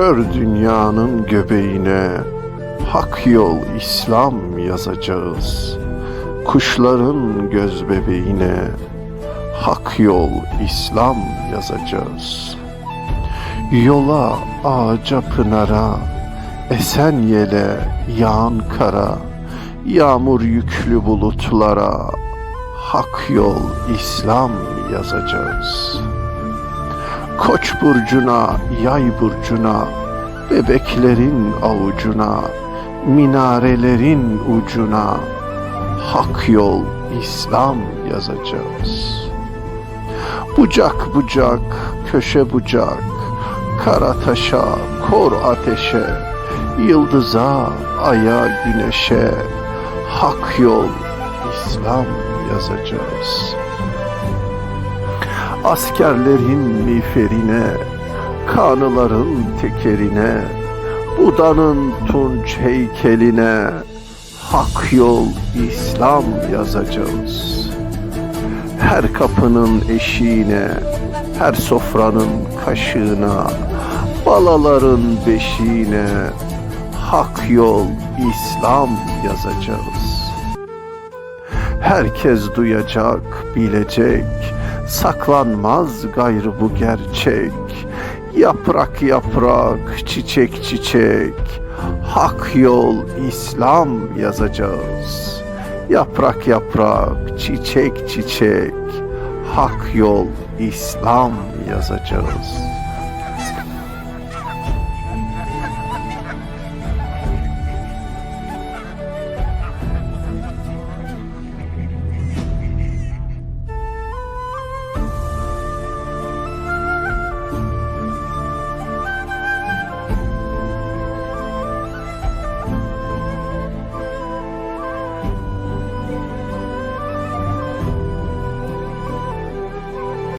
Kör dünyanın göbeğine hak yol İslam yazacağız. Kuşların göz bebeğine hak yol İslam yazacağız. Yola, ağaca, pınara, esen yele, yağan kara, yağmur yüklü bulutlara hak yol İslam yazacağız. Koç burcuna, yay burcuna, bebeklerin avucuna, minarelerin ucuna hak yol İslam yazacağız. Bucak bucak, köşe bucak, kara taşa, kor ateşe, yıldıza, aya, güneşe hak yol İslam yazacağız. Askerlerin miğferine, kanıların tekerine, Buda'nın tunç heykeline hak yol İslam yazacağız. Her kapının eşiğine, her sofranın kaşığına, balaların beşiğine hak yol İslam yazacağız. Herkes duyacak, bilecek, saklanmaz gayrı bu gerçek. Yaprak yaprak, çiçek çiçek, hak yol İslam yazacağız. Yaprak yaprak, çiçek çiçek, hak yol İslam yazacağız.